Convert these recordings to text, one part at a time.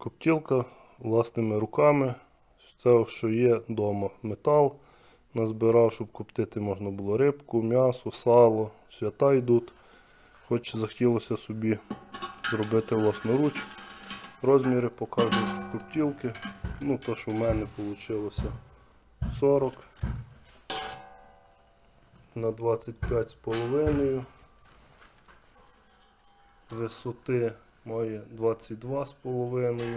Коптілка власними руками. Все, що є вдома. Метал назбирав, щоб коптити можна було рибку, м'ясо, сало, свята йдуть. Хоч захотілося собі зробити власноруч. Розміри покажу коптілки. Ну, то, що в мене вийшло 40 на 25 з половиною. Висоти має 22 з половиною.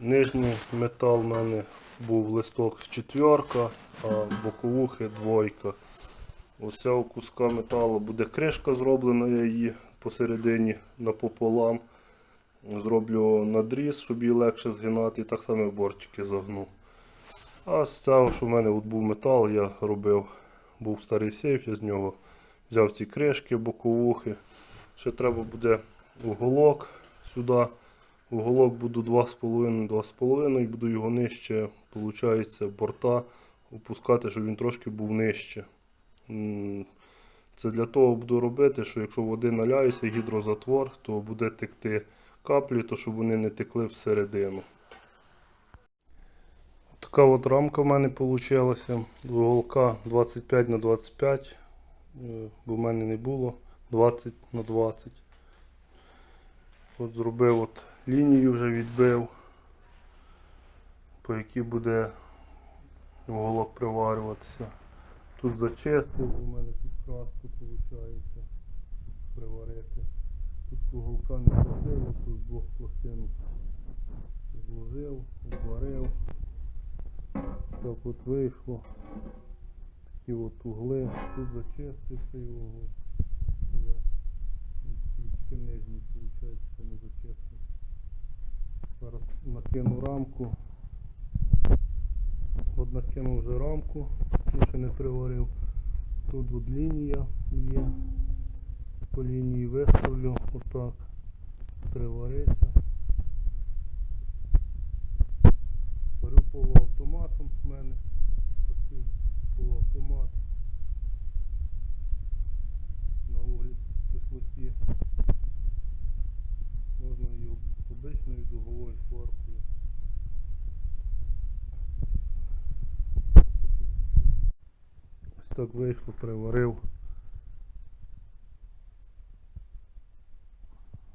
Нижній метал в мене був листок з четверка, а боковухи двойка. Ось цього куска металу буде кришка зроблена, я її посередині напополам. Зроблю надріз, щоб її легше згинати, і так само бортики загну. А з цього, що в мене от був метал, я робив, був старий сейф, я з нього взяв ці кришки, боковухи. Ще треба буде уголок сюди. Уголок буду 2,5-2,5 і буду його нижче, виходить, борта опускати, щоб він трошки був нижче. Це для того буду робити, що якщо води наляються, гідрозатвор, то буде текти каплі, то щоб вони не текли всередину. Така от рамка в мене вийшла. З уголка 25 на 25, е, бо в мене не було 20 на 20. От зробив от лінію вже відбив, по якій буде уголок приварюватися. Тут зачистив, у мене тут краску виходить приварити. Тут уголка не хватило, тут двох пластин зложив, обварив. Так от вийшло. Такі от угли. Тут зачистив цей угол. Я тільки нижній, виходить, що не зачистив. Зараз накину рамку. От накинув вже рамку, ще не приварив. Тут от лінія є. По лінії виставлю отак. Привариться. Варю полуавтоматом в мене. Такий полуавтомат. На углі кислоті. Можна і дуговою сваркою. Ось так вийшло, приварив.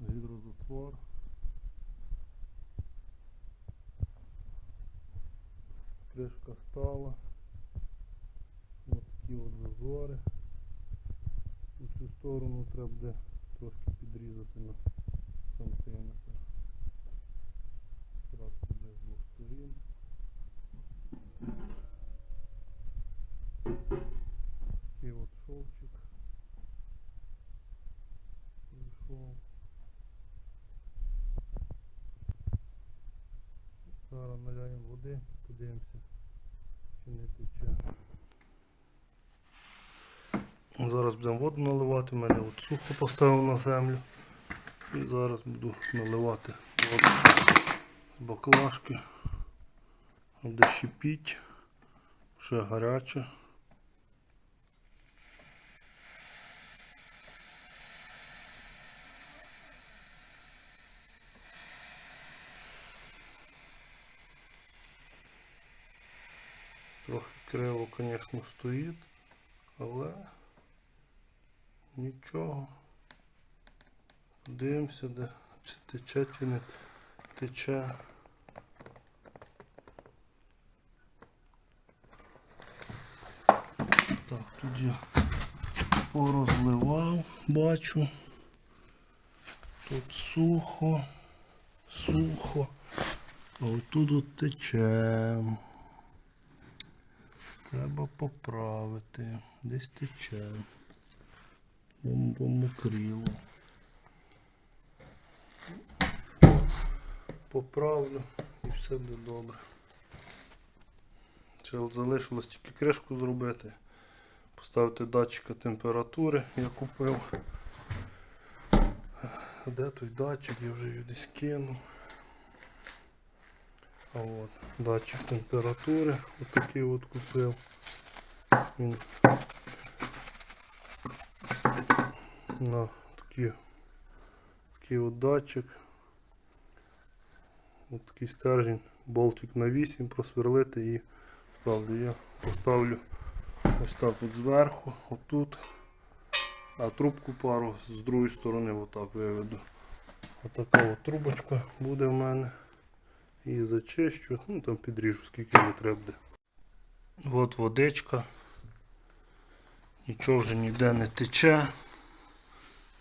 Гідрозатвор. Кришка стала. Ось такі от зазори. У цю сторону треба буде трошки підрізати на сантиметр. Якраз буде двох сторін. От шовчик. Прийшов. Зараз наляємо води, подивимося, чи не тече. Зараз будемо воду наливати, у мене от сухо поставив на землю. І зараз буду наливати воду з баклажки. Шипіть, ще гаряче. Трохи криво, звісно, стоїть, але нічого. Дивимося, де чи тече, чи не тече. Так, тут я порозливав, бачу. Тут сухо, сухо. А отут от тече. Треба поправити. Десь тече. Помокріло. Поправлю і все буде добре. Ще залишилось тільки кришку зробити. Поставити датчика температури я купив. Де той датчик? Я вже його десь кинув. От, датчик температури. Отакий от купив. Він на такий, такий от датчик. От такий стержень, болтик на 8 просверлити і ставлю. Я поставлю ось так от зверху, отут. А трубку пару з другої сторони отак виведу. Отака от трубочка буде в мене. І зачищу, ну там підріжу, скільки мені треба буде. От водичка. Нічого вже ніде не тече.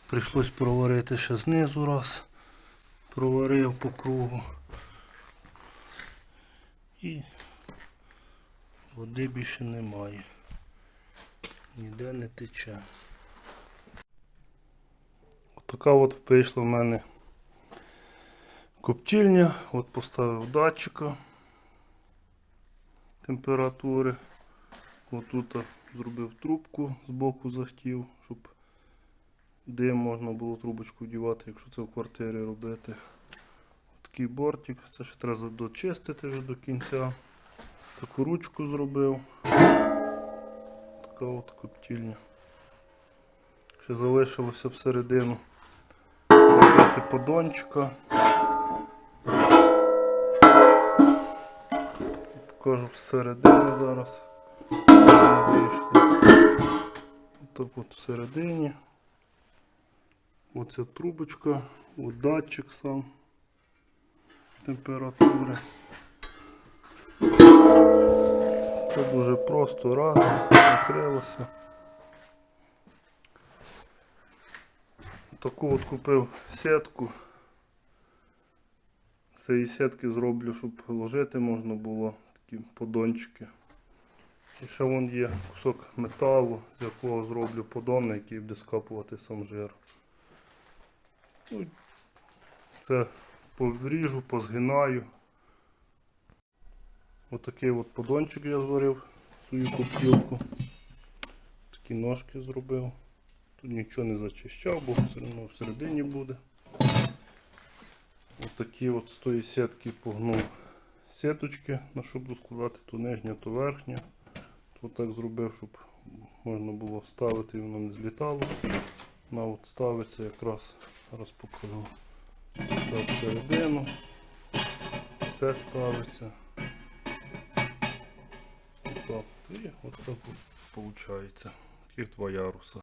Прийшлось проварити ще знизу раз. Проварив по кругу. І води більше немає. Ніде не тече. Така от вийшла в мене коптільня. От поставив датчика температури. Отут зробив трубку з боку захтів, щоб дим можна було трубочку вдівати, якщо це в квартирі робити. Такий бортик, це ще треба дочистити вже до кінця. Таку ручку зробив. Така от коптільня. Ще залишилося всередину робити подончика. Покажу всередині зараз. Так от всередині. Оця трубочка, от датчик сам температури. Це дуже просто раз, накрилося. Таку от купив сітку. З цієї сітки зроблю, щоб ложити можна було такі подончики. І ще вон є кусок металу, з якого зроблю подон, на який буде скапувати сам жир. Ну, Це повріжу, позгинаю. Отакий от подончик я зварив свою коптілку. Такі ножки зробив. Тут нічого не зачищав, бо все одно всередині буде. Отакі от з тої сітки погнув сіточки, на що буду складати то нижня, то верхня. Тут так зробив, щоб можна було ставити і воно не злітало. Вона от ставиться якраз, зараз покажу. Так, всередину. Це ставиться. І от так виходить. Таких два яруса.